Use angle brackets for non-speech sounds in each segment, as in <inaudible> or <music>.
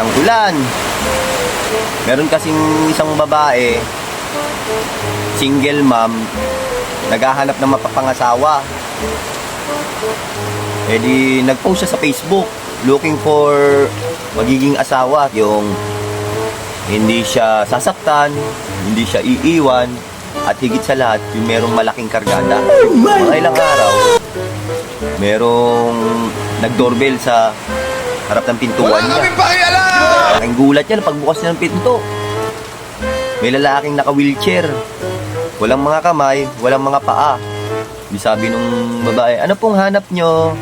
isang ulan. Meron kasing isang babae, single mom, naghahanap ng mapapangasawa. Eh di, nag-post siya sa Facebook looking for magiging asawa. Yung hindi siya sasaktan, hindi siya iiwan, at higit sa lahat, yung merong malaking kargada. Mga ilang araw, merong nag-doorbell sa harap ng pintuan niya. pakialam! Ang gulat yan pagbukas niya ng pinto. May lalaking naka-wheelchair. Walang mga kamay, walang mga paa. Di sabi nung babae, ano pong hanap nyo?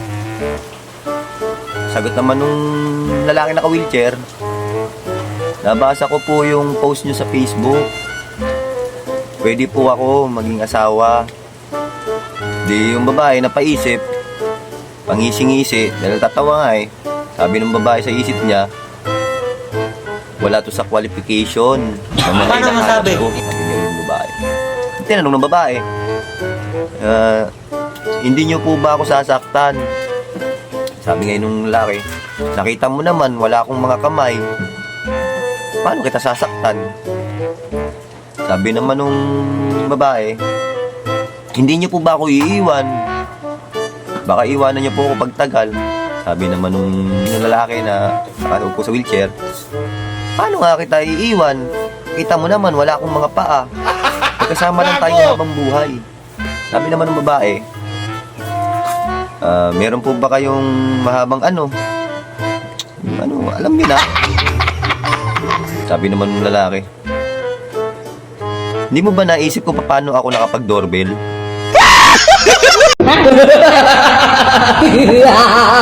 Sagot naman nung lalaki naka-wheelchair, nabasa ko po yung post nyo sa Facebook. Pwede po ako maging asawa. Di yung babae napaisip, pangising-ngisi, dahil tatawa nga eh. Sabi ng babae sa isip niya, wala to sa qualification. Paano masabi? Sabi niya yung babae. Tinanong ng babae, "Ah, hindi niyo po ba ako sasaktan? Sabi ngayon nung lalaki, nakita mo naman, wala akong mga kamay. Paano kita sasaktan? Sabi naman nung babae, hindi niyo po ba ako iiwan? Baka iwanan niyo po ako pagtagal. Sabi naman nung lalaki na nakaupo sa wheelchair, paano nga kita iiwan? Kita mo naman, wala akong mga paa. <laughs> Magkasama lang tayo habang buhay. Sabi naman ng babae, ah, meron po ba kayong mahabang ano? Ano, alam niyo na. Sabi naman ng lalaki, hindi mo ba naisip ko paano ako nakapag-doorbell? <laughs> <laughs>